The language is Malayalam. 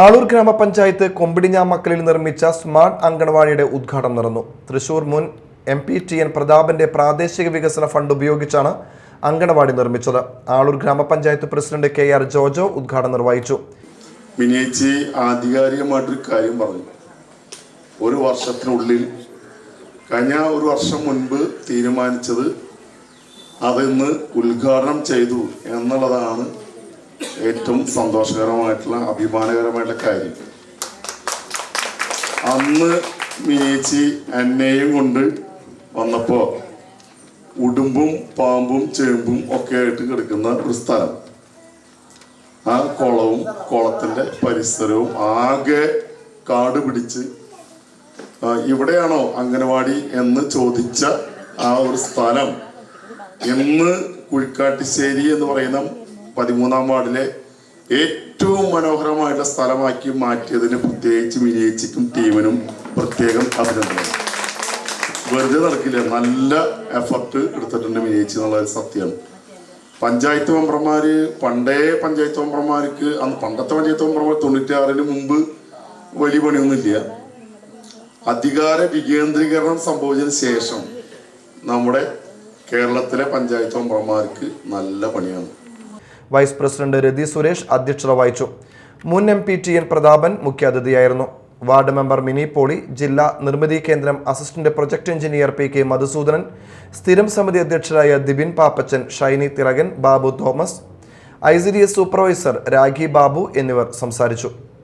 ആളൂർ ഗ്രാമപഞ്ചായത്ത് കൊമ്പിടിഞ്ഞാമക്കലിൽ നിർമ്മിച്ച സ്മാർട്ട് അങ്കണവാടിയുടെ ഉദ്ഘാടനം നടന്നു. തൃശൂർ മുൻ എം പി ടി എൻ പ്രതാപന്റെ പ്രാദേശിക വികസന ഫണ്ട് ഉപയോഗിച്ചാണ് അങ്കണവാടി നിർമ്മിച്ചത്. ആളൂർ ഗ്രാമപഞ്ചായത്ത് പ്രസിഡന്റ് കെ ആർ ജോജോ ഉദ്ഘാടനം നിർവഹിച്ചു. ആധികാരികമായിട്ടൊരു കാര്യം പറഞ്ഞു. ഒരു വർഷത്തിനുള്ളിൽ കഴിഞ്ഞ ഒരു വർഷം മുൻപ് തീരുമാനിച്ചത് അതിന്ന് ഉദ്ഘാടനം ചെയ്തു എന്നുള്ളതാണ് ഏറ്റവും സന്തോഷകരമായിട്ടുള്ള അഭിമാനകരമായിട്ടുള്ള കാര്യം. അന്ന് മീച്ചി എന്നെയും കൊണ്ട് വന്നപ്പോൾ ഉടുമ്പും പാമ്പും ചേമ്പും ഒക്കെ ആയിട്ട് കിടക്കുന്ന ഒരു സ്ഥലം. ആ കുളവും കുളത്തിന്റെ പരിസരവും ആകെ കാട് പിടിച്ച് ഇവിടെയാണോ അംഗനവാടി എന്ന് ചോദിച്ച ആ ഒരു സ്ഥലം. ഇന്ന് കുഴിക്കാട്ടിശ്ശേരി എന്ന് പറയുന്ന പതിമൂന്നാം വാർഡിലെ ഏറ്റവും മനോഹരമായിട്ടുള്ള സ്ഥലമാക്കി മാറ്റിയതിന് പ്രത്യേകിച്ച് വിനയിച്ചിക്കും ടീമിനും പ്രത്യേകം അഭിനന്ദനം വെറുതെ നടക്കില്ല. നല്ല എഫർട്ട് എടുത്തിട്ടുണ്ട് വിനയിച്ച് എന്നുള്ളത് സത്യമാണ് പഞ്ചായത്ത് മെമ്പർമാര് പണ്ടേ പഞ്ചായത്ത് മെമ്പർമാർക്ക് അന്ന് പണ്ടത്തെ പഞ്ചായത്ത് മെമ്പർമാർ തൊണ്ണൂറ്റിയാറിന് മുമ്പ് വലിയ പണിയൊന്നുമില്ല. അധികാര വികേന്ദ്രീകരണം സംഭവിച്ചതിന് ശേഷം നമ്മുടെ കേരളത്തിലെ പഞ്ചായത്ത് മെമ്പർമാർക്ക് നല്ല പണിയാണ്. വൈസ് പ്രസിഡന്റ് രതി സുരേഷ് അധ്യക്ഷത വഹിച്ചു മുൻ M P T N Prathapan മുഖ്യാതിഥിയായിരുന്നു. Ward member Mini Poly ജില്ലാ Nirmithi Kendram assistant project engineer P K Madhusudanan സ്ഥിരം സമിതി അധ്യക്ഷരായ Dibin Pappachan Shiny Thirakan Babu Thomas I C D S supervisor Rakhi Babu എന്നിവർ സംസാരിച്ചു.